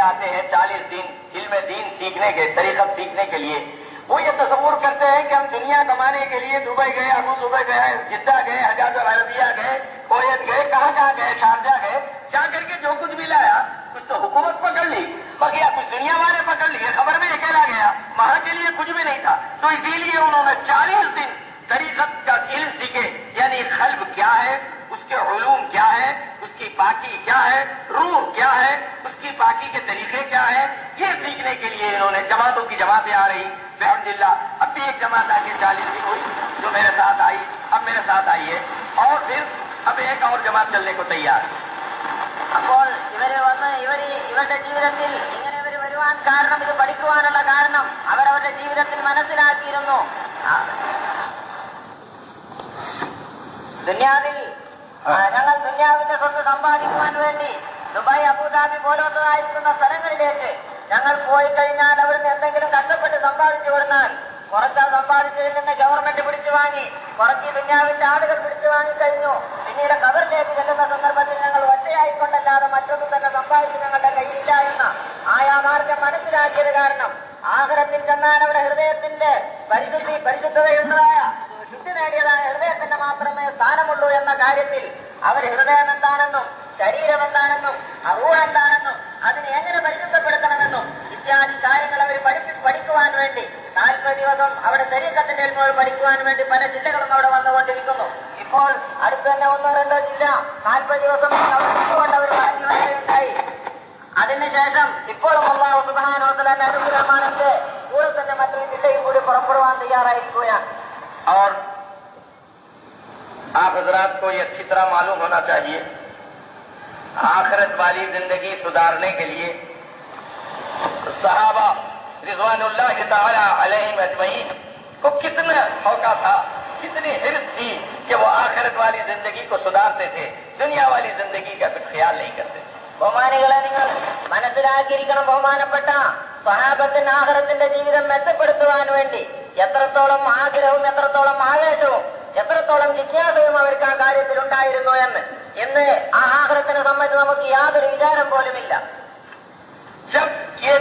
لیے آتے ہیں چالیس دن علم دین سیکھنے کے طریقت سیکھنے کے لیے۔ وہ یہ تصور کرتے ہیں کہ ہم دنیا کمانے کے لیے دبئی گئے، ابو دبئی گئے، جدہ گئے حجاز عربیہ گئے، کویت گئے، کہاں کہاں گئے، شارجہ گئے۔ جا کر کے جو کچھ بھی لایا کچھ تو حکومت پکڑ لی، بقیہ کچھ دنیا والے پکڑ لیے۔ خبر میں اکیلا گیا، وہاں کے لیے کچھ بھی نہیں تھا۔ تو اسی لیے انہوں نے چالیس دن طریقت کا علم سیکھے۔ یعنی قلب کیا ہے، اس کے علوم کیا ہے کی پاکی کیا ہے، روح کیا ہے، اس کی پاکی کے طریقے کیا ہیں، یہ سیکھنے کے لیے انہوں نے جماعتوں کی جماعتیں آ رہی۔ الحمد للہ اب بھی ایک جماعت آ کے چالیس کی ہوئی، جو میرے ساتھ آئی، اب میرے ساتھ آئی ہے۔ اور پھر اب ایک اور جماعت چلنے کو تیار۔ ہے دنیا ഞങ്ങൾ ദുന്യാവിന്റെ സ്വത്ത് സമ്പാദിക്കുവാൻ വേണ്ടി ദുബായ് അബുദാബി പോലത്തതായിരിക്കുന്ന സ്ഥലങ്ങളിലേക്ക് ഞങ്ങൾ പോയി കഴിഞ്ഞാൽ അവിടുന്ന് എന്തെങ്കിലും കഷ്ടപ്പെട്ട് സമ്പാദിച്ചു കൊടുത്താൽ കുറച്ച് സമ്പാദിച്ചതിൽ നിന്ന് ഗവൺമെന്റ് പിടിച്ചു വാങ്ങി കുറച്ച് ദുന്യാവിന്റെ ആളുകൾ പിടിച്ചു വാങ്ങി കഴിഞ്ഞു. പിന്നീട് കവറിലേക്ക് ചെല്ലുന്ന സന്ദർഭത്തിൽ ഞങ്ങൾ ഒറ്റയായിക്കൊണ്ടല്ലാതെ മറ്റൊന്നും തന്നെ സമ്പാദിച്ച് ഞങ്ങളുടെ കയ്യിലില്ല എന്ന ആ യാഥാർത്ഥ്യം മനസ്സിലാക്കിയത് കാരണം ആഗ്രഹത്തിൽ ചെന്നാൽ അവിടെ ഹൃദയത്തിന്റെ പരിശുദ്ധി പരിശുദ്ധതയുള്ളതായ ശുദ്ധി നേടിയതായ ഹൃദയത്തിന് മാത്രമേ സ്ഥാനമുള്ളൂ എന്ന കാര്യത്തിൽ അവർ ഹൃദയം എന്താണെന്നും ശരീരം എന്താണെന്നും അറിവ് എന്താണെന്നും അതിനെ എങ്ങനെ പരിചയപ്പെടുത്തണമെന്നും ഇത്യാദി കാര്യങ്ങൾ അവർ പഠിപ്പി പഠിക്കുവാൻ വേണ്ടി നാൽപ്പത് ദിവസം അവിടെ തെരീക്കത്തിന്റെ ഇപ്പോൾ പഠിക്കുവാൻ വേണ്ടി പല ജില്ലകളും അവിടെ വന്നുകൊണ്ടിരിക്കുന്നു. ഇപ്പോൾ അടുത്ത് തന്നെ ഒന്നോ രണ്ടോ ജില്ല നാൽപ്പത് ദിവസം അവിടെ അവർ പറഞ്ഞു വരികയുണ്ടായി. അതിനുശേഷം ഇപ്പോഴും അള്ളാഹു സുബാനോത്തലന്റെ അനുഗ്രഹമാണെന്ന് കൂടെ തന്നെ മറ്റൊരു ജില്ലയിൽ കൂടി പുറപ്പെടുവാൻ തയ്യാറായിരിക്കുകയാണ്. और آپ حضرات کو یہ اچھی طرح معلوم ہونا چاہیے۔ آخرت والی زندگی سدھارنے کے لیے صحابہ رضوان اللہ تعالی علیہ اجمعین کو کتنا موقع تھا، کتنی حرف تھی کہ وہ آخرت والی زندگی کو سدھارتے تھے، دنیا والی زندگی کا خیال نہیں کرتے۔ ബഹുമാനികളെ നിങ്ങൾ മനസ്സിലാക്കിയിരിക്കണം ബഹുമാനപ്പെട്ട സ്വഹാബത്തിന് ആഹാരത്തിന്റെ ജീവിതം മെച്ചപ്പെടുത്തുവാൻ വേണ്ടി എത്രത്തോളം ആഗ്രഹവും എത്രത്തോളം ആവേശവും എത്രത്തോളം ജിജ്ഞാസയും അവർക്ക് ആ കാര്യത്തിൽ ഉണ്ടായിരുന്നു എന്ന്. ഇന്ന് ആ ആഗ്രഹത്തിനെ സംബന്ധിച്ച് നമുക്ക് യാതൊരു വിചാരം പോലുമില്ല. جب یہ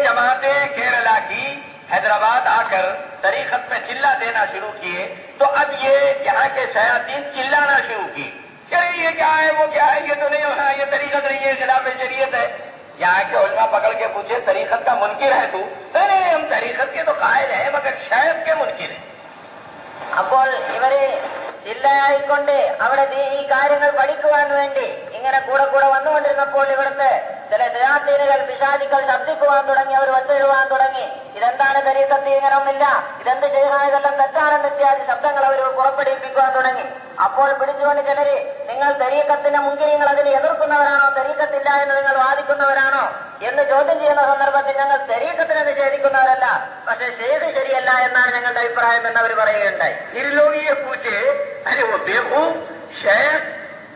حیدرآباد آ کر طریقت میں چلا دینا شروع کیے تو اب یہ یہاں کے شیاتی چلانا شروع کی کہ یہ کیا ہے وہ کیا ہے یہ تو نہیں ہونا یہ طریقت نہیں ہے خلاف شریعت ہے یہاں کے علماء پکڑ کے پوچھے طریقت کا منکر ہے تو അപ്പോൾ ഇവർ ജില്ലയായിക്കൊണ്ട് അവിടെ ഈ കാര്യങ്ങൾ പഠിക്കുവാൻ വേണ്ടി ഇങ്ങനെ കൂടെ കൂടെ വന്നുകൊണ്ടിരുന്നപ്പോൾ ഇവിടുത്തെ ചില ശരാത്തീനുകൾ പിശാചികൾ ശബ്ദിക്കുവാൻ തുടങ്ങി അവർ ഒത്തെഴുവാൻ തുടങ്ങി. ഇതെന്താണ് തരീക്കത്തി ഇങ്ങനെ ഒന്നില്ല? ഇതെന്ത് ചെയ്യുന്നതെല്ലാം തെറ്റാണെന്ന് ഇത്യാദി ശബ്ദങ്ങൾ അവർ പുറപ്പെടുവിപ്പിക്കുവാൻ തുടങ്ങി. അപ്പോൾ പിടിച്ചുകൊണ്ട് ചിലര് നിങ്ങൾ തരീക്കത്തിന്റെ മുൻകിരിങ്ങൾ അതിനെ എതിർക്കുന്നവരാണോ തരീക്കത്തില്ല എന്ന് നിങ്ങൾ വാദിക്കുന്നവരാണോ എന്ന് ചോദ്യം ചെയ്യുന്ന സന്ദർഭത്തിൽ ഞങ്ങൾ തരീക്കത്തിനെ നിഷേധിക്കുന്നവരല്ല പക്ഷെ ഷെയ്ഖ് ശരിയല്ല എന്നാണ് ഞങ്ങളുടെ അഭിപ്രായം എന്ന് അവർ പറയുകയുണ്ടായി फिर लोग ये पूछे अरे वो बेवकूफ शेख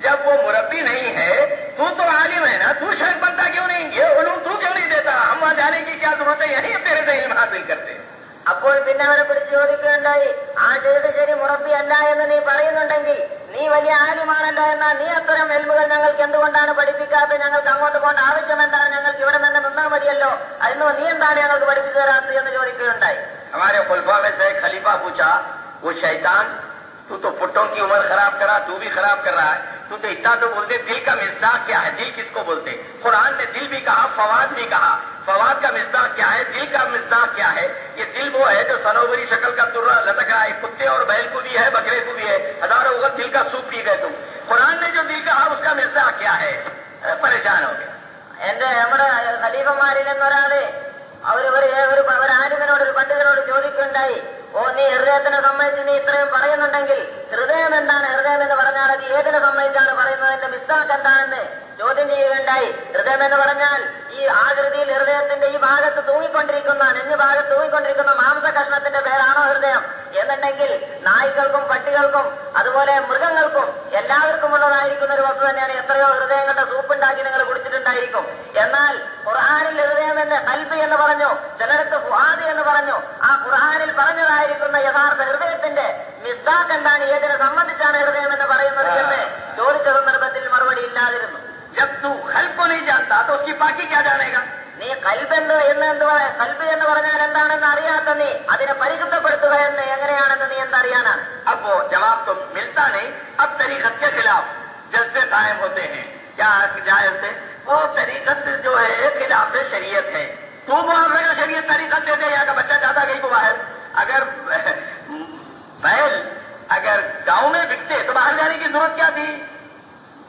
जब वो मुरब्बी नहीं है तू तो आलिम है ना तू शेख बनता क्यों नहीं ये उलूम तू क्यों नहीं देता हम वहां जाने की क्या जरूरत है यही तेरे से इल्म हासिल करते हैं അപ്പോൾ പിന്നെ അവരെ പിടിച്ച് ചോദിക്കുകയുണ്ടായി ആ ചെയ്ത് ശരി മുറബി അല്ല എന്ന് നീ പറയുന്നുണ്ടെങ്കിൽ നീ വലിയ ആലിമാണല്ലോ എന്നാൽ നീ അത്തരം എൽമുകൾ ഞങ്ങൾക്ക് എന്തുകൊണ്ടാണ് പഠിപ്പിക്കാത്തത് ഞങ്ങൾക്ക് അങ്ങോട്ട് പോകേണ്ട ആവശ്യം എന്താണ് ഞങ്ങൾക്ക് ഇവിടെ തന്നെ നിന്നാൽ മതിയല്ലോ അതിനോ നീ എന്താണ് ഞങ്ങൾക്ക് പഠിപ്പിച്ചു തരാത്തത് എന്ന് ചോദിക്കുകയുണ്ടായി हमारे खुलफा में से एक खलीफा पूछा वो शैतान तू तो पुट्टों की उम्र खराब करा तू भी खराब कर रहा है तू तो इतना तो बोलते दिल का मिसदाक क्या है दिल किसको बोलते कुरान ने दिल भी कहा फवाद भी कहा फवाद का मिसदाक क्या है दिल का मिसदाक क्या है ये दिल वो है जो सनोवरी शक्ल का तुर्रा लटक रहा है कुत्ते और बैल को भी है बकरे को भी है हजारों वक्त दिल का सूप पी गए तुम कुरान ने जो दिल कहा उसका मिसदाक क्या है अरे परेशान हो गया എന്റെ നമ്മുടെ ഖലീഫമാരിൽ എന്നൊരാള് അവർ ഒരു ഒരു ഒരു ആലിമിനോട് ഒരു പണ്ഡിതനോട് ചോദിക്കുകയുണ്ടായി ഓ നീ ഹൃദയത്തിനെ സംബന്ധിച്ച് നീ ഇത്രയും പറയുന്നുണ്ടെങ്കിൽ ഹൃദയം എന്താണ് ഹൃദയം എന്ന് പറഞ്ഞാൽ അത് ഏതിനെ സംബന്ധിച്ചാണ് പറയുന്നതിന്റെ മിസ്താക്ക് എന്താണെന്ന് ചോദ്യം ചെയ്യുകയുണ്ടായി ഹൃദയം എന്ന് പറഞ്ഞാൽ ഈ ആകൃതിയിൽ ഹൃദയത്തിന്റെ ഈ ഭാഗത്ത് തൂങ്ങിക്കൊണ്ടിരിക്കുന്ന നെഞ്ഞു ഭാഗത്ത് തൂങ്ങിക്കൊണ്ടിരിക്കുന്ന മാംസ കഷ്ണത്തിന്റെ പേരാണോ ഹൃദയം? എന്നുണ്ടെങ്കിൽ നായ്ക്കൾക്കും പട്ടികൾക്കും അതുപോലെ മൃഗങ്ങൾക്കും എല്ലാവർക്കും ഉള്ളതായിരിക്കുന്ന ഒരു വസ്തു തന്നെയാണ് എത്രയോ ഹൃദയങ്ങളുടെ സൂപ്പുണ്ടാക്കി നിങ്ങൾ കുടിച്ചിട്ടുണ്ടായിരിക്കും. എന്നാൽ ഖുർആാനിൽ ഹൃദയം എന്ന് കൽബ് എന്ന് പറഞ്ഞു ചിലടത്ത് ഫുഹാദ് എന്ന് പറഞ്ഞു ആ ഖുർആാനിൽ പറഞ്ഞതായിരിക്കുന്ന യഥാർത്ഥ ഹൃദയത്തിന്റെ മിസ്താക്ക് എന്താണ്? ഏതിനെ സംബന്ധിച്ചാണ് ഹൃദയം എന്ന് പറയുന്നത് എന്ന് ചോദിച്ച സന്ദർഭത്തിൽ മറുപടി ഇല്ലാതിരുന്നു. جب تو تلف کو نہیں جانتا تو اس کی پاکی کیا جانے گا؟ نہیں کل بندے پریکا رہی آنا اب وہ جواب تو ملتا نہیں اب طریقت کے خلاف جلسے قائم ہوتے ہیں کیا جائز جائے وہ طریقت جو ہے خلاف شریعت ہے تو محاورے کا شریعت طریقہ شریعت سریکسٹ یہاں کا بچہ زیادہ گئی کو باہر اگر بیل اگر گاؤں میں بکتے تو باہر جانے کی ضرورت کیا تھی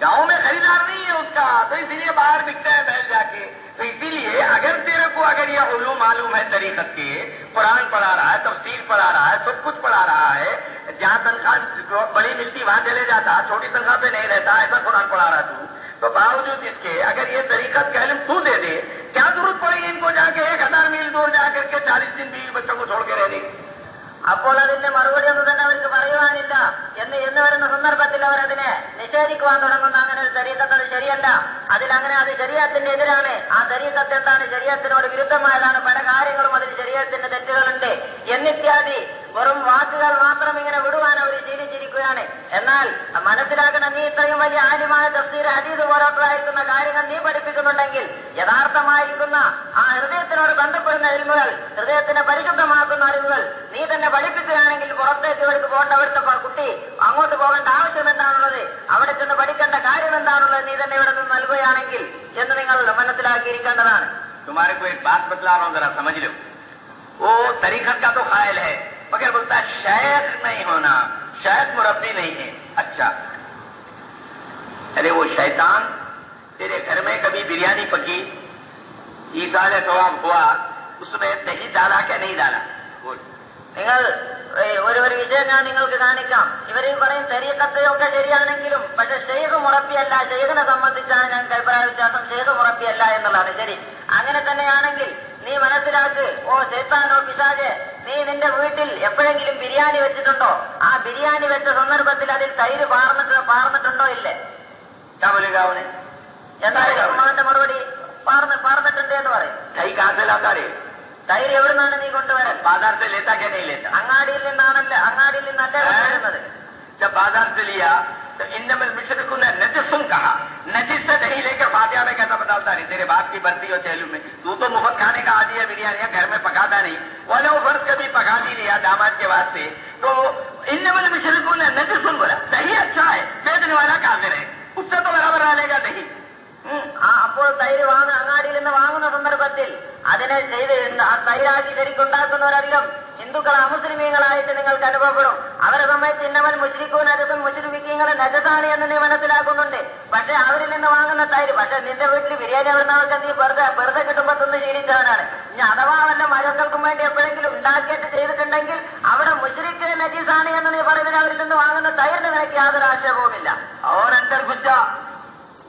گاؤں میں خریدار نہیں ہے اس کا، تو اسی لیے باہر بکتا ہے بہت جا کے۔ تو اسی لیے اگر تیرے کو اگر یہ علوم معلوم ہے طریقت کے، قرآن پڑھا رہا ہے، تفسیر پڑھا رہا ہے، سب کچھ پڑھا رہا ہے، جہاں تنخواہ بڑی ملتی وہاں چلے جاتا، چھوٹی تنخواہ پہ نہیں رہتا، ایسا قرآن پڑھا رہا تو۔ تو باوجود اس کے اگر یہ طریقت کا علم تو دے دے، کیا ضرورت پڑے گی ان کو جا کے؟ ایک ہزار میل دور جا کر کے چالیس دن بیس بچوں کو چھوڑ کے رہنے کی۔ അപ്പോൾ അതിന്റെ മറുപടി ഒന്നും തന്നെ അവർക്ക് പറയുവാനില്ല. എന്ന് എന്ന് വരുന്ന സന്ദർഭത്തിൽ അവർ അതിനെ നിഷേധിക്കുവാൻ തുടങ്ങുന്ന. അങ്ങനെ ഒരു ശരീരത്ത് ശരിയല്ല. അതിൽ അങ്ങനെ അത് ശരീരത്തിന്റെ എതിരാണ്. ആ ശരീരത്ത് എന്താണ് ശരീരത്തിനോട് വിരുദ്ധമായതാണ്. പല കാര്യങ്ങളും അതിൽ ശരീരത്തിന്റെ തെറ്റുകളുണ്ട്. എന്നിത്യാദി വെറും വാക്കുകൾ മാത്രം ഇങ്ങനെ വിടുവാൻ അവർ ശീലിച്ചിരിക്കുകയാണ് എന്നാൽ മനസ്സിലാക്കണം നീ ഇത്രയും വലിയ ആലിമായ തഫ്സീർ ഹദീദ് പോലത്തതായിരിക്കുന്ന കാര്യങ്ങൾ നീ പഠിപ്പിക്കുന്നുണ്ടെങ്കിൽ യഥാർത്ഥമായിരിക്കുന്ന ആ ഹൃദയത്തിനോട് ബന്ധപ്പെടുന്ന അറിവുകൾ ഹൃദയത്തിനെ പരിശുദ്ധമാക്കുന്ന അറിവുകൾ നീ തന്നെ പഠിപ്പിക്കുകയാണെങ്കിൽ പുറത്തേക്ക് ഇവർക്ക് പോകേണ്ട അവിടുത്തെ പ- കുട്ടി അങ്ങോട്ട് പോകേണ്ട ആവശ്യം എന്താണുള്ളത് അവിടെ ചെന്ന് പഠിക്കേണ്ട കാര്യം എന്താണുള്ളത് നീ തന്നെ ഇവിടെ നിന്ന് നൽകുകയാണെങ്കിൽ എന്ന് നിങ്ങൾ മനസ്സിലാക്കിയിരിക്കേണ്ടതാണ് तुम्हारे को एक बात बतला रहा हूं जरा समझ लो वो तरीकत का तो खायल है मगर बोलता है शेख नहीं होना शेख मुरब्बी नहीं है अच्छा अरे वो शैतान तेरे घर में कभी बिरयानी पकी ईसा सवाब हुआ उसमें दही डाला क्या नहीं डाला बोल നിങ്ങൾ ഏ, ഒരു ഒരു വിഷയം ഞാൻ നിങ്ങൾക്ക് കാണിക്കാം ഇവർ ഈ പറയും തെരീക്കത്തൊക്കെ ശരിയാണെങ്കിലും പക്ഷെ ഷെയ്ഖ് മുറപ്പിയല്ല ഷെയ്ഖിനെ സംബന്ധിച്ചാണ് ഞങ്ങൾക്ക് അഭിപ്രായ വ്യത്യാസം ഷെയ്ഖ് മുറപ്പിയല്ല എന്നുള്ളതാണ് ശരി അങ്ങനെ തന്നെയാണെങ്കിൽ നീ മനസ്സിലാക്ക് ഓ ഷെയ്ത്താനോ പിശാജെ നീ നിന്റെ വീട്ടിൽ എപ്പോഴെങ്കിലും ബിരിയാണി വെച്ചിട്ടുണ്ടോ? ആ ബിരിയാണി വെച്ച സന്ദർഭത്തിൽ അതിൽ തൈര് പാർന്നിട്ട് പാർന്നിട്ടുണ്ടോ ഇല്ലേ? കാവലികാവനെ എന്തായാലും മറുപടി? പാർന്ന് പാർന്നിട്ടുണ്ട് എന്ന് പറയും? കൈ കാശലാക്കാറേ തൈര് എവിടെ നിന്നാണ് നീ കൊണ്ടുവരാൻ ബാധാർത്ഥ ലേത്താക്കേണ്ടയില്ല അങ്ങാടിയിൽ നിന്നാണല്ല അങ്ങാടിയിൽ നിന്നല്ലേ വരുന്നത് ബാധാർത്ഥ ലിയ. ഇന്നമൽ വിഷെടുക്കുന്ന നെജസ്സും കാണാം نجی سے دہی لے کے فاتحہ میں کیسا بتاتا نہیں، تیرے باپ کی برسی ہو چہلو میں۔ تو تو مفت کھانے کا عادی ہے بریانیاں گھر میں پکاتا نہیں۔ والے وہ فرد کبھی پکا بھی لیا داماد کے واسطے۔ تو ان والے مشرقوں نے نجی سن بولا، دہی اچھا ہے بیچنے والا کافر ہے اس سے تو برابر آ لے گا دہی۔ അപ്പോൾ തൈര് വാങ്ങ അങ്ങാടിയിൽ നിന്ന് വാങ്ങുന്ന സന്ദർഭത്തിൽ അതിനെ ചെയ്ത് ആ തൈരാക്കി ശരിക്കുണ്ടാക്കുന്നവരധികം ഹിന്ദുക്കൾ അമുസ്ലിമീങ്ങളായിട്ട് നിങ്ങൾക്ക് അനുഭവപ്പെടും അവരെ സംബന്ധിച്ച് ഇന്നവൻ മുസ്ലിക്കും നജസും മുസ്ലിമിക്കങ്ങൾ നജസാണ് എന്ന് നീ മനസ്സിലാക്കുന്നുണ്ട് പക്ഷെ അവരിൽ നിന്ന് വാങ്ങുന്ന തൈര് പക്ഷെ നിന്റെ വീട്ടിൽ ബിരിയാണി എവിടുന്നവർക്ക് നീ വെറുതെ വെറുതെ കിട്ടുമ്പോൾ തിന്ന് ശീലിച്ചവനാണ് ഇനി അഥവാ വല്ല മകൾക്കും വേണ്ടി എപ്പോഴെങ്കിലും ഉണ്ടാക്കിയിട്ട് ചെയ്തിട്ടുണ്ടെങ്കിൽ അവിടെ മുസ്ലിക്ക് നജീസാണ് എന്ന് നീ പറയുന്നത് അവരിൽ നിന്ന് വാങ്ങുന്ന തൈരിന് നിനക്ക് യാതൊരു ആക്ഷേപവുമില്ല और अंदर गुज्जा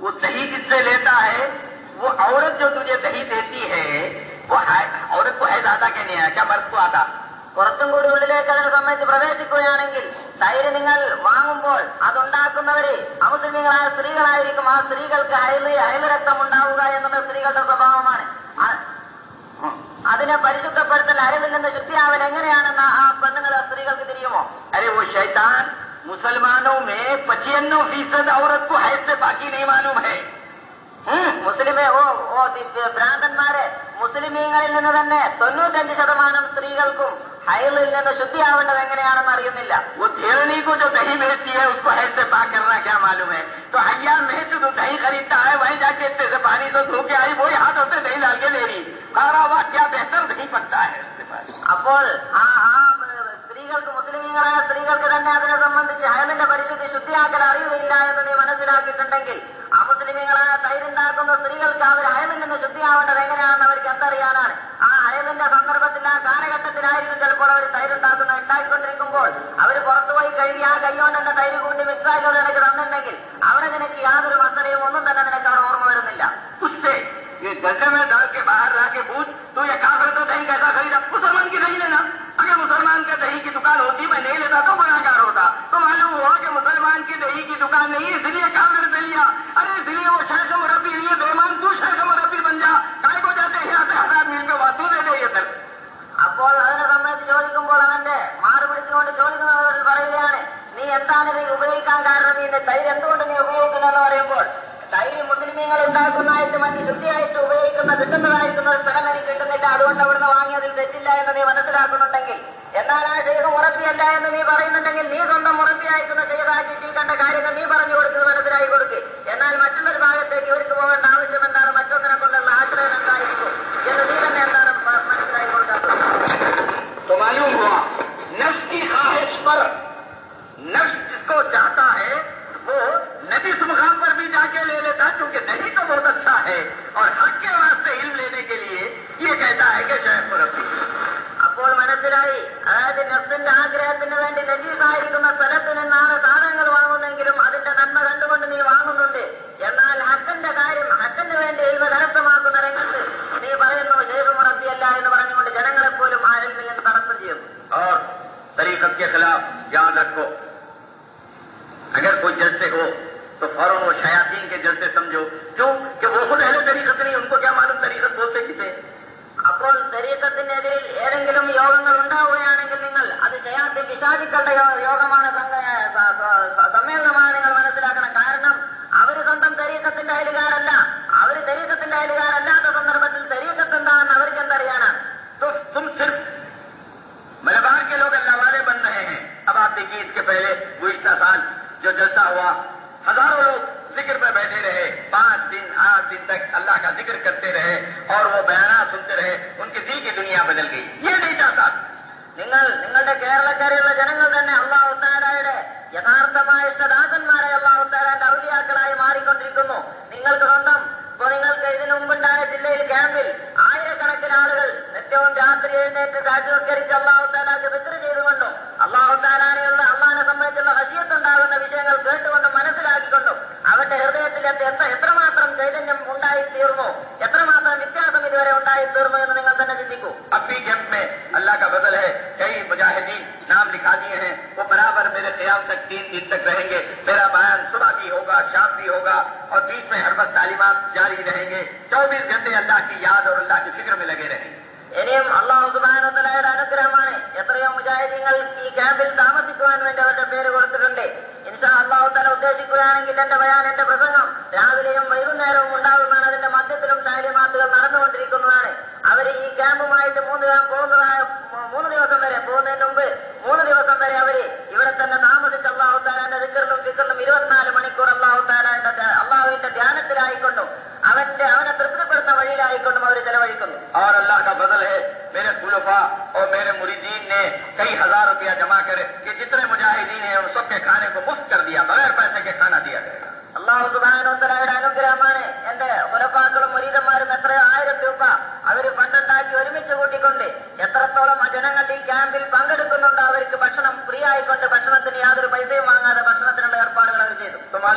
वो दही जिससे लेता है वो औरत जो तुझे दही देती है वो है- औरत को है ज्यादा के नहीं है क्या मर्द को आता പുറത്തും കൂടി ഉള്ളിലേക്ക് അതിനെ സംബന്ധിച്ച് പ്രവേശിക്കുകയാണെങ്കിൽ തൈര് നിങ്ങൾ വാങ്ങുമ്പോൾ അതുണ്ടാക്കുന്നവര് അമുസ്ലിമികളായ സ്ത്രീകളായിരിക്കും. ആ സ്ത്രീകൾക്ക് അയൽ രക്തം ഉണ്ടാവുക എന്നുള്ള സ്ത്രീകളുടെ സ്വഭാവമാണ്. അതിനെ പരിശുദ്ധപ്പെടുത്തൽ അയലിൽ നിന്ന് ശുദ്ധിയാവൽ എങ്ങനെയാണെന്ന് ആ പെണ്ണുങ്ങൾ സ്ത്രീകൾക്ക് തിരിയുമോ? അരേ ഓ ശൈത്താൻ മുസൽമാനോ മേ പച്ചിയെന്നോ ഫീസ് അവർക്കും ഹൈസ് ബാക്കി നിയമാനും ഹേ മുസ്ലിമേ ഓ ഓ ദി- ഭ്രാന്തന്മാരെ മുസ്ലിമീങ്ങളിൽ നിന്ന് തന്നെ തൊണ്ണൂറ്റഞ്ച് ശതമാനം സ്ത്രീകൾക്കും അയലിൽ നിന്ന് ശുദ്ധിയാവേണ്ടത് എങ്ങനെയാണെന്ന് അറിയുന്നില്ല वो धेरनी को जो दही बेचती है उसको हैज से पाक करना क्या मालूम है तो हयार में से जो दही खरीदता है वहीं जाके इतने से पानी तो धो के आई वही हाथों से दही डाल के ले रही सारा वाह क्या बेहतर दही पकता है उसके पास അപ്പോൾ ആ ആ സ്ത്രീകൾക്ക് മുസ്ലിമീങ്ങളായ സ്ത്രീകൾക്ക് തന്നെ അതിനെ സംബന്ധിച്ച് അയലിന്റെ പരിശുദ്ധി ശുദ്ധിയാക്കൽ അറിയുകയില്ല എന്ന് നീ മനസ്സിലാക്കിയിട്ടുണ്ടെങ്കിൽ ആ മുസ്ലിമികളായ തൈരുണ്ടാക്കുന്ന സ്ത്രീകൾക്ക് അവർ അയമിൽ നിന്ന് ശുദ്ധിയാവേണ്ടത് എങ്ങനെയാണെന്ന് അവർക്ക് എന്തറിയാനാണ്? ആ അയമിന്റെ സന്ദർഭത്തിൽ ആ കാലഘട്ടത്തിലായിരിക്കും ചിലപ്പോൾ അവർ തൈരുണ്ടാക്കുന്ന ഉണ്ടായിക്കൊണ്ടിരിക്കുമ്പോൾ. അവർ പുറത്തുപോയി കഴുകി ആ കൈകൊണ്ട് തന്നെ തൈര് കൂട്ടി മിക്സായിട്ടുള്ള നിനക്ക് തന്നിട്ടുണ്ടെങ്കിൽ അവിടെ നിനക്ക് യാതൊരു വസ്ത്രയും ഒന്നും തന്നെ നിനക്ക് അവിടെ ഓർമ്മ വരുന്നില്ല. ഗദ്ദമേ ബാഹർ ബൂത്ത് തൂ യേ की दही की दुकान नहीं है इसलिए काफिर से लिया अरे इसलिए वो शेख मुरब्बी लिए बेमान तू शेख मुरब्बी बन जा काय को जाते हैं यहाँ से हजार मील पे वहाँ तू दे दे ये सर അപ്പോൾ അതിനെ സംബന്ധിച്ച് ചോദിക്കുമ്പോൾ അവന്റെ മാറി പിടിച്ചുകൊണ്ട് ചോദിക്കുന്നതിൽ പറയുകയാണ് നീ എന്താണ് ഇത് ഉപയോഗിക്കാൻ കാരണം ഈ തൈര് എന്തുകൊണ്ട് നീ ഉപയോഗിക്കുന്നു എന്ന് പറയുമ്പോൾ തൈര് മുസ്ലിമീങ്ങൾ ഉണ്ടാക്കുന്നതായിട്ട് മറ്റ് ശുദ്ധിയായിട്ട് ഉപയോഗിക്കുന്ന കിട്ടുന്നതായിരിക്കുന്ന ഒരു സ്ഥലം എനിക്ക് കിട്ടുന്നില്ല അതുകൊണ്ട് അവിടുന്ന് വാങ്ങിയതിൽ തെറ്റില്ല എന്ന് നീ മനസ്സിലാക്കുന്നുണ്ടെങ്കിൽ എന്നാൽ ആ ചെയ്ത് ഉറപ്പിയല്ല എന്ന് നീ പറയുന്നുണ്ടെങ്കിൽ നീ സ്വന്തം ഉറപ്പിയായിരിക്കുന്ന ചെയ്താക്കി منظر مجھے جس کو چاہتا ہے وہ ندی سمکام پر بھی جا کے لے لیتا کیونکہ ندی تو بہت اچھا ہے اور اچھے واسطے علم لینے کے لیے یہ کہتا ہے کہ جے پور منسلائی آگے کے خلاف یاد رکھو۔ اگر کوئی جلسے ہو تو فوراً وہ شیاتین کے جلسے سمجھو۔ کیوں؟ کہ وہ خود اہل طریقت نہیں، ان کو کیا معلوم طریقت بولتے کسے അപ്പോൾ തെരീക്കത്തിനെതിരിൽ ഏതെങ്കിലും യോഗങ്ങൾ ഉണ്ടാവുകയാണെങ്കിൽ നിങ്ങൾ അത് ശയാത്തി പിശാചിക്കളുടെ യോഗമാണ് ഷഹീദായി തീർന്നതെന്ന് നിങ്ങൾ തന്നെ ചിന്തിക്കൂ اب بھی ہم میں اللہ کا بدل ہے، کئی مجاہدین نام لکھا دیے ہیں، وہ برابر میرے قیام تک تین دن تک رہیں گے۔ میرا بیان صبح بھی ہوگا، شام بھی ہوگا اور بیچ میں ہر وقت تعلیمات جاری رہیں گے۔ چوبیس گھنٹے اللہ کی یاد اور اللہ کی فکر میں لگے رہیں۔ گے ഇനിയും അള്ളാഹു സുബാനത്തലയുടെ അനുഗ്രഹമാണ്. എത്രയോ മുജാഹിദീങ്ങൾ ഈ ക്യാമ്പിൽ താമസിക്കുവാൻ വേണ്ടി അവരുടെ പേര് കൊടുത്തിട്ടുണ്ട്. ഇൻഷാ അള്ളാഹു തല ഉദ്ദേശിക്കുകയാണെങ്കിൽ എന്റെ ബയാൻ എന്റെ പ്രസംഗം രാവിലെയും വൈകുന്നേരവും ഉണ്ടാകുമെന്നാണ് അതിന്റെ മധ്യത്തിൽ ഇതായിട്ട് പോകുന്നതാണ്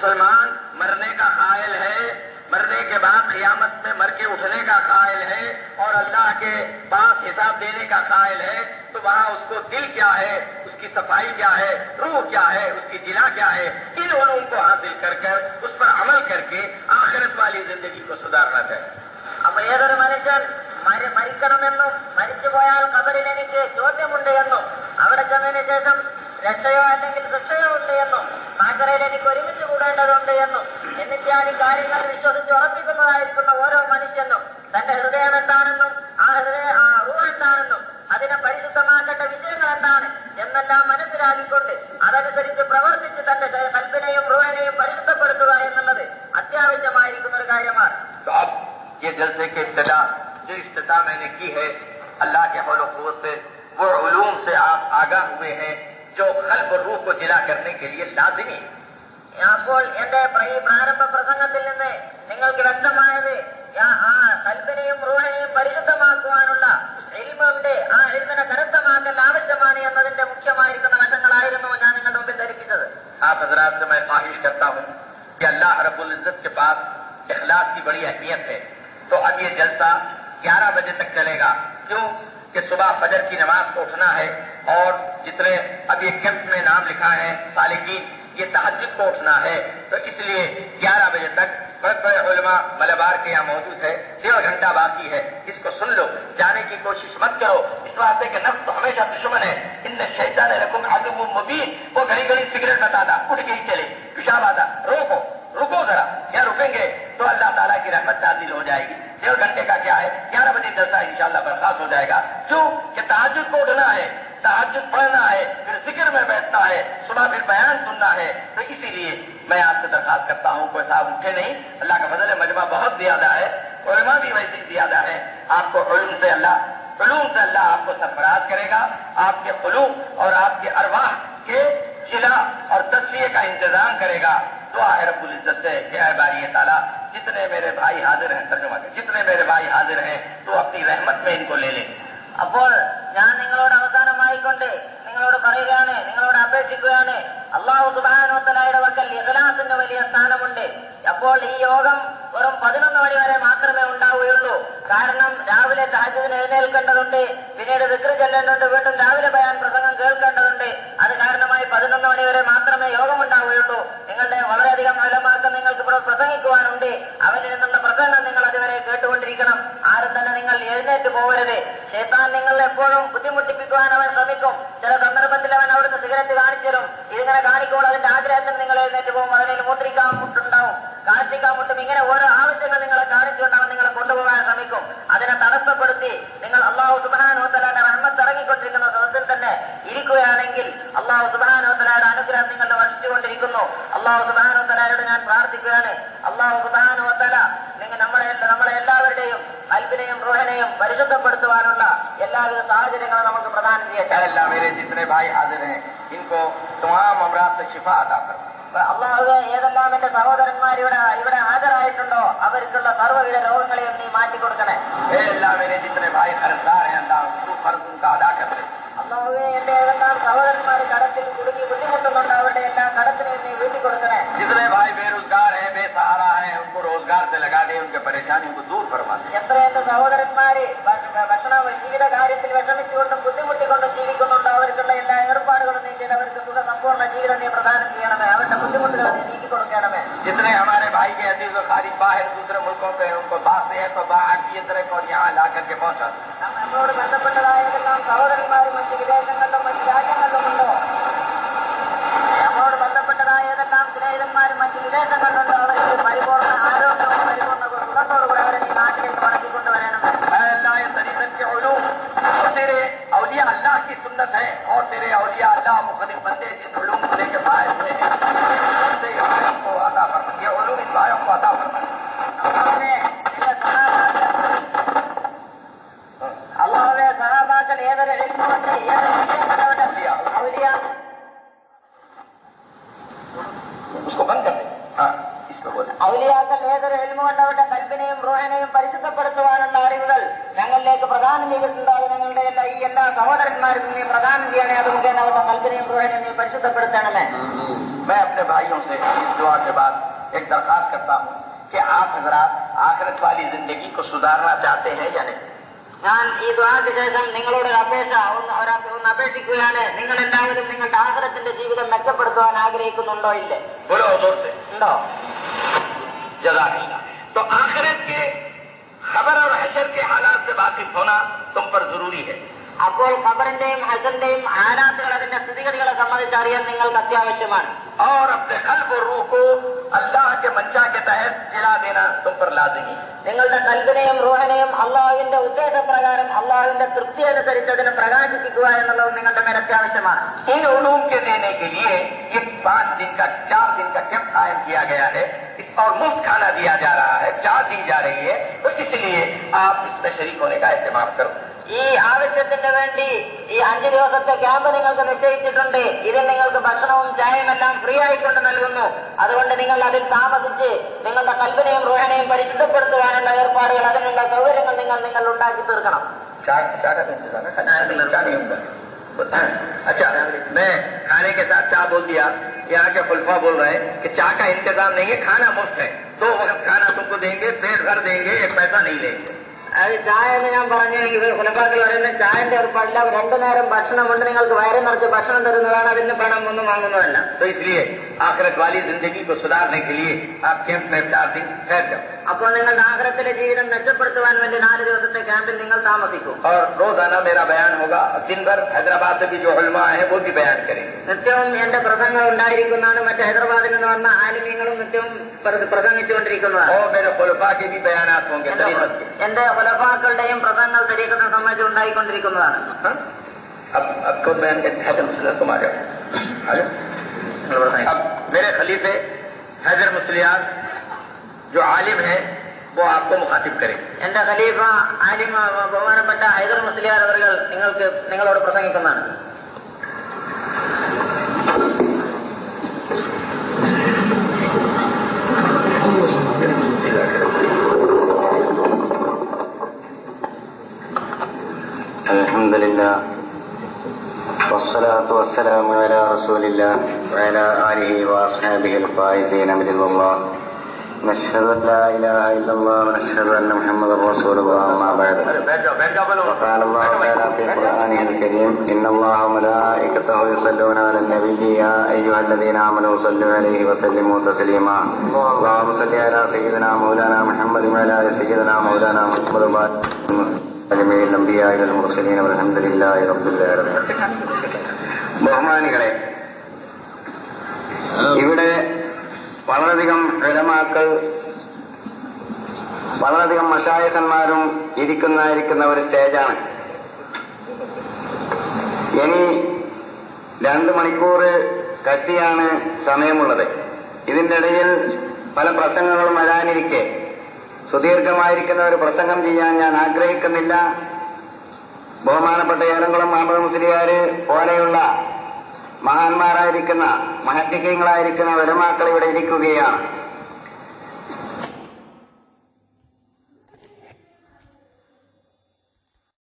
مسلمان مرنے کا قائل ہے، مرنے کے بعد قیامت میں مر کے اٹھنے کا قائل ہے اور اللہ کے پاس حساب دینے کا قائل ہے، تو وہاں اس کو دل کیا ہے؟ اس کی صفائی کیا ہے؟ روح کیا ہے؟ اس کی جنا کیا ہے؟ ان علوم کو حاصل کر کر، اس پر عمل کر کے آخرت والی زندگی کو سدھارنا چاہیے اب ഏതൊരു മനുഷ്യൻ മരി മരിക്കണമെന്നും മരിച്ചുപോയാൽ കബറിലെനിക്ക് ചോദ്യമുണ്ട് എന്നും അവിടെ ചെന്നതിന് ശേഷം രക്ഷയോ അല്ലെങ്കിൽ ഉണ്ട് എന്നും മാക്കറയിലെ കൂടേണ്ടതുണ്ട് എന്നും എന്നിത്യാദി കാര്യങ്ങൾ വിശ്വസിച്ച് ഉറപ്പിക്കുന്നതായിരിക്കുന്ന ഓരോ മനുഷ്യനും തന്റെ ഹൃദയം എന്താണെന്നും ആ ഹൃദയ ആ റൂഹ് എന്താണെന്നും അതിനെ പരിശുദ്ധമാക്കേണ്ട വിഷയങ്ങൾ എന്താണ് എന്നെല്ലാം മനസ്സിലാക്കിക്കൊണ്ട് അതനുസരിച്ച് പ്രവർത്തിച്ച് തന്റെ കൽപ്പിനെയും റൂഹിനെയും പരിശുദ്ധപ്പെടുത്തുക എന്നുള്ളത് അത്യാവശ്യമായിരിക്കുന്ന ഒരു കാര്യമാണ് तो अब ये जलसे की इब्तदा जो इब्तदा मैंने की है अल्लाह के हौल क़ुव्वत से वो उलूम से आप आगाह हुए हैं जो खल्ब और रूह को जिला करने के लिए लाजिमी है അപ്പോൾ എന്റെ ഈ പ്രാരംഭ പ്രസംഗത്തിൽ നിന്ന് നിങ്ങൾക്ക് വ്യക്തമായത് ആ കൽപ്പനയും റൂഹനെയും പരിശുദ്ധമാക്കുവാനുള്ള എരിമുണ്ട് ആ എരിമിനെ കരുത്തമാക്കൽ ആവശ്യമാണ് എന്നതിന്റെ മുഖ്യമായിരിക്കുന്ന വശങ്ങളായിരുന്നു ഞാൻ നിങ്ങളുടെ മുമ്പിൽ ധരിപ്പിച്ചത് ആ حضرات سے میں خواہش کرتا ہوں کہ اللہ رب العزت کے پاس اخلاص کی بڑی اہمیت ہے تو اب یہ جلسہ گیارہ بجے تک چلے گا کیوں کہ صبح فجر کی نماز کو اٹھنا ہے اور جتنے اب یہ کیمپ میں نام لکھا ہے سالکین یہ تحجد کو اٹھنا ہے۔ تو اس لیے گیارہ بجے تک بڑے بڑے علماء ملبار کے یہاں موجود ہے۔ ڈیڑھ گھنٹہ باقی ہے۔ اس کو سن لو۔ جانے کی کوشش مت کرو۔ اس واسطے کہ نفس تو ہمیشہ دشمن ہے۔ ان میں شیطان رقم وہ مبین۔ وہ گھڑی گھڑی سگریٹ بتا دا۔ اٹھ کے ہی چلے۔ پیشاب آدھا روکو۔ رکو ذرا۔ یا رکیں گے؟ تو اللہ تعالیٰ کی رحمت نازل ہو جائے گی۔ ڈیڑھ گھنٹے کا کیا ہے؟ گیارہ بجے جلسہ انشاءاللہ برخاست ہو جائے گا۔ کیوں؟ کہ تعجب کو اٹھنا ہے۔ تعجب پڑھنا ہے۔ میں بیٹھنا ہے، صبح پھر بیان سننا ہے۔ تو اسی لیے میں آپ سے درخواست کرتا ہوں، کوئی صاحب اٹھے نہیں۔ اللہ کا فضل مجمع بہت زیادہ ہے۔ علماء بھی ویسے زیادہ ہے آپ کو علم سے اللہ علوم سے اللہ آپ کو سرفراز کرے گا۔ آپ کے علوم اور آپ کے ارواح کے چلا اور تصویر کا انتظام کرے گا۔ دعا ہے رب العزت سے کہ اے باری تعالیٰ، جتنے میرے بھائی حاضر ہیں، ترجمہ کے جتنے میرے بھائی حاضر ہیں، تو اپنی رحمت میں ان کو لے لیں۔ اب ഞാൻ നിങ്ങളോട് അവസാനമായിക്കൊണ്ട് നിങ്ങളോട് പറയുകയാണ് നിങ്ങളോട് അപേക്ഷിക്കുകയാണ്. അള്ളാഹു സുബാനോത്തലായുടെ വക്കൽ ഇഖലാസിന് വലിയ സ്ഥാനമുണ്ട്. അപ്പോൾ ഈ യോഗം വെറും പതിനൊന്ന് മണി വരെ മാത്രമേ ഉണ്ടാവുകയുള്ളൂ. കാരണം രാവിലെ താജ്യത്തിന് എഴുന്നേൽക്കേണ്ടതുണ്ട് പിന്നീട് വിക്രി ചെല്ലേണ്ടതുണ്ട് വീണ്ടും രാവിലെ ബയാൻ പ്രസംഗം കേൾക്കേണ്ടതുണ്ട്. അത് കാരണമായി പതിനൊന്ന് മണി വരെ മാത്രമേ യോഗം ഉണ്ടാവുകയുള്ളൂ. നിങ്ങളുടെ വളരെയധികം ഫലമാർഗം നിങ്ങൾക്ക് ഇവിടെ പ്രസംഗിക്കുവാനുണ്ട്. അവരിൽ നിന്നുള്ള പ്രസംഗം നിങ്ങൾ അതുവരെ കേട്ടുകൊണ്ടിരിക്കണം. ആരും തന്നെ നിങ്ങൾ എഴുന്നേറ്റ് പോകരുത് ഷേത്താൻ നിങ്ങൾ എപ്പോഴും ബുദ്ധിമുട്ടിപ്പിക്കുവാൻ അവൻ ശ്രമിക്കും. ചില സന്ദർഭത്തിൽ അവൻ അവിടുന്ന് സിഗരറ്റ് കാണിച്ചിരും ഇതിങ്ങനെ കാണിക്കുമ്പോൾ അതിന്റെ ആഗ്രഹത്തിൽ നിങ്ങൾ എഴുന്നേറ്റ് പോകും അതിൽ മൂത്രിക്കാൻ മുട്ടുണ്ടാവും കാഴ്ചക്കാൻ മുട്ടും ഇങ്ങനെ ഓരോ ആവശ്യങ്ങൾ നിങ്ങളെ കാണിച്ചുകൊണ്ട് അവൻ നിങ്ങളെ കൊണ്ടുപോകാൻ ശ്രമിക്കും. അതിനെ തടസ്സപ്പെടുത്തി നിങ്ങൾ അള്ളാഹു സുബാനോത്തലാന്റെ റഹ്മത്ത് ഇറങ്ങിക്കൊണ്ടിരിക്കുന്ന സദസ്സിൽ തന്നെ ഇരിക്കുകയാണെങ്കിൽ അള്ളാഹു സുബാനോത്തലയുടെ അനുഗ്രഹം നിങ്ങളുടെ വർഷിച്ചുകൊണ്ടിരിക്കുന്നു അള്ളാഹു സുബാനോത്തലയോട് ഞാൻ പ്രാർത്ഥിക്കുകയാണ്. അള്ളാഹു സുബാനോത്തല കൊണ്ട് നമ്മളെ എല്ലാവരുടെയും അൽപിനെയും റോഹനെയും പരിശുദ്ധപ്പെടുത്തുവാനുള്ള എല്ലാവിധ സാഹചര്യങ്ങളും നമുക്ക് പ്രധാനം ചെയ്യട്ടെ അള്ളാഹു ഏതെല്ലാം എന്റെ സഹോദരന്മാർ ഇവിടെ ഇവിടെ ഹാജരായിട്ടുണ്ടോ? അവർക്കുള്ള സർവവിധ രോഗങ്ങളെയും നീ മാറ്റിക്കൊടുക്കണേ. അള്ളാഹുവെ എന്റെ ഏതെല്ലാം സഹോദരന്മാർ കടത്തിൽ കുടുങ്ങി ബുദ്ധിമുട്ടുന്നുണ്ട് അവരുടെ എല്ലാം കടത്തിനെ लगा दे उनके परेशानियों को दूर फरमा दे എത്ര എന്റെ സഹോദരന്മാര് ഭ- ഭക്ഷണ ജീവിത കാര്യത്തിൽ വിഷമിച്ചുകൊണ്ടും ബുദ്ധിമുട്ടിക്കൊണ്ടും ജീവിക്കുന്നുണ്ട് അവർക്കുള്ള എല്ലാ ഏർപ്പാടുകളും നീ ചെയ്ത് അവർക്ക് സുഖ സമ്പൂർണ്ണ ജീവിതം നീ പ്രദാനം ചെയ്യണമേ അവരുടെ ബുദ്ധിമുട്ടുകൾ നീ നീക്കി കൊടുക്കണമേ जितने हमारे भाई के अजीज और खारिज बाहर दूसरे मुल्कों पे उनको बात से है तो बाहर की तरह और यहाँ ला करके पहुंचा दे। നമ്മളോട് ബന്ധപ്പെട്ടതായതെല്ലാം സഹോദരന്മാരും മറ്റ് വിദേശങ്ങളിലും മറ്റ് രാജ്യങ്ങളിലുമുണ്ടോ നമ്മളോട് ബന്ധപ്പെട്ടതായ ഏതെല്ലാം സ്നേഹിതന്മാരും മറ്റ് വിദേശങ്ങളിലുണ്ടോ അവർക്ക് പരിപൂർണ്ണ ആരോഗ്യവും تیرے اولیاء اللہ کی سنت ہے اور تیرے اولیاء اللہ مختلف بندے جس عمران نے پریشد برتن میں میں اپنے بھائیوں سے اس دعا کے بعد ایک درخواست کرتا ہوں کہ آپ حضرات آخرت والی زندگی کو سدھارنا چاہتے ہیں یا نہیں؟ ഞാൻ ഈ ദ്വാരക്ക് ശേഷം നിങ്ങളോട് അപേക്ഷ ഒന്ന് അപേക്ഷിക്കുകയാണ്. നിങ്ങൾ നിങ്ങളുടെ ആഗ്രഹത്തിന്റെ ജീവിതം മെച്ചപ്പെടുത്തുവാൻ ആഗ്രഹിക്കുന്നുണ്ടോ ഇല്ലേ? ഉണ്ടോ? تو آخرت کے خبر اور حشر کے حالات سے واقف ہونا تم پر ضروری ہے അപ്പോൾ ഖബറിന്റെയും ഹസന്റെയും ആനാത്തുകൾ അതിന്റെ സ്ഥിതിഗതികളെ സംബന്ധിച്ച് അറിയാൻ നിങ്ങൾക്ക് അത്യാവശ്യമാണ്. اور اپنے قلب و روح کو اللہ کے منشا کے تحت جلا دینا تم پر لازمی നിങ്ങളുടെ കൽബിനെയും റൂഹനെയും അള്ളാഹുവിന്റെ ഉദ്ദേശപ്രകാരം അള്ളാഹുവിന്റെ തൃപ്തി അനുസരിച്ച് അതിനെ പ്രകാശിപ്പിക്കുക എന്നുള്ളത് നിങ്ങളുടെ മേൽ അത്യാവശ്യമാണ്. ان علوم کے دینے کے لیے ایک پانچ دن کا چار دن کا کیمپ قائم کیا گیا ہے اور مفت کھانا دیا جا رہا ہے چار دی جا رہی ہے تو اس لیے آپ اس میں شریک ہونے کا اہتمام کرو। ഈ ആവശ്യത്തിന്റെ വേണ്ടി ഈ അഞ്ചു ദിവസത്തെ ക്യാമ്പ് നിങ്ങൾക്ക് നിശ്ചയിച്ചിട്ടുണ്ട് ഇത് നിങ്ങൾക്ക് ഭക്ഷണവും ചായയും എല്ലാം ഫ്രീ ആയിക്കൊണ്ട് നൽകുന്നു അതുകൊണ്ട് നിങ്ങൾ അതിൽ താമസിച്ച് നിങ്ങളുടെ കൽപ്പനയും ഗൃഹനയും പരിശുദ്ധപ്പെടുത്തുവാനുള്ള ഏർപ്പാടുകൾ അതിനുള്ള സൗകര്യങ്ങൾ നിങ്ങൾ നിങ്ങൾ ഉണ്ടാക്കി തീർക്കണം چاہ کا انتظام دیں گے کھانا مفت ہے دو وقت کھانا تم کو دیں گے پیٹ بھر دیں گے پیسہ نہیں لیں گے അത് ചായ എന്ന് ഞാൻ പറഞ്ഞ കുലപ്പാക്കൾ പറയുന്ന ചായന്റെ ഒരു പള്ള രണ്ടു നേരം ഭക്ഷണം കൊണ്ട് നിങ്ങൾക്ക് വയറ് നിറച്ച് ഭക്ഷണം തരുന്നതാണ് അതിന് പണം ഒന്നും വാങ്ങുന്നതല്ല. ആഖിറത്ത് വാലി ജിന്ദഗി സുധാരണയ്ക്ക് ലിയേ ആപ് ക്യാമ്പ് പ്രാർത്ഥിക്കും लिए आप कैंप में चार दिन ठहर जाओ അപ്പോൾ നിങ്ങളുടെ ആഗ്രഹത്തിലെ ജീവിതം മെച്ചപ്പെടുത്തുവാൻ വേണ്ടി നാല് ദിവസത്തെ ക്യാമ്പിൽ നിങ്ങൾ താമസിക്കും और रोजाना मेरा बयान होगा दिन भर हैदराबाद से भी जो उलमा है वो भी बयान करेंगे നിത്യവും എന്റെ പ്രസംഗം ഉണ്ടായിരിക്കുന്നതാണ് മറ്റ് ഹൈദരാബാദിൽ നിന്ന് വന്ന ആലിമ്യങ്ങളും നിത്യവും പ്ര- പ്രസംഗിച്ചുകൊണ്ടിരിക്കുന്നതാണ് और मेरे खुलफा के भी बयान होंगे എന്റെ- तरीकत के എന്റെ കൊലപ്പാക്കളുടെയും പ്രസംഗങ്ങൾ തെരീക്കത്തിനെ സംബന്ധിച്ച് ഉണ്ടായിക്കൊണ്ടിരിക്കുന്നതാണ് हाँ? अब अब खुद बयान करते हैदर मुसलिया तुम आ जाओ आ जाओ നിങ്ങൾ പ്രസംഗിക്കും. अब मेरे खलीफे हैदर मुसलियान जो आलिम है वो आपको मुखातिब करेंगे എന്റെ ഖലീഫ ആലിമ ബഹുമാനപ്പെട്ട ഹൈദർ മുസ്ലിയാർ അവർ നിങ്ങൾക്ക് നിങ്ങളോട് പ്രസംഗിക്കുന്നതാണ് الحمد لله والصلاة والسلام على رسول الله وعلى آله وأصحابه الفائزين برضا الله نشهد أن لا إله إلا الله ونشهد أن محمدا رسول الله أما بعد وقال الله تعالى في قرآنه الكريم إن الله وملائكته يصلون على النبي يا أيها الذين آمنوا صلوا عليه وسلموا تسليما اللهم صل على سيدنا مولانا محمد وعلى آل سيدنا مولانا محمد وبارك جميع الأنبياء والمرسلين والحمد لله رب العالمين ബഹുമാനികളെ ഇവിടെ വളരെയധികം ഉലമാക്കൾ വളരെയധികം മഷായകന്മാരും ഇരിക്കുന്നതായിരിക്കുന്ന ഒരു സ്റ്റേജാണ്. ഇനി രണ്ട് മണിക്കൂർ കട്ടിയാണ് സമയമുള്ളത്. ഇതിന്റെ ഇടയിൽ പല പ്രസംഗങ്ങളും വരാനിരിക്കെ. സുദീർഘമായിരിക്കുന്ന ഒരു പ്രസംഗം ചെയ്യാൻ ഞാൻ ആഗ്രഹിക്കുന്നില്ല. ബഹുമാനപ്പെട്ട ഏറംകുളം മാമത മുസ്ലിയാർ പോലെയുള്ള മഹാന്മാരായിരിക്കുന്ന മഹത്യങ്ങളായിരിക്കുന്ന വരമാക്കൾ ഇവിടെ ഇരിക്കുകയാണ്.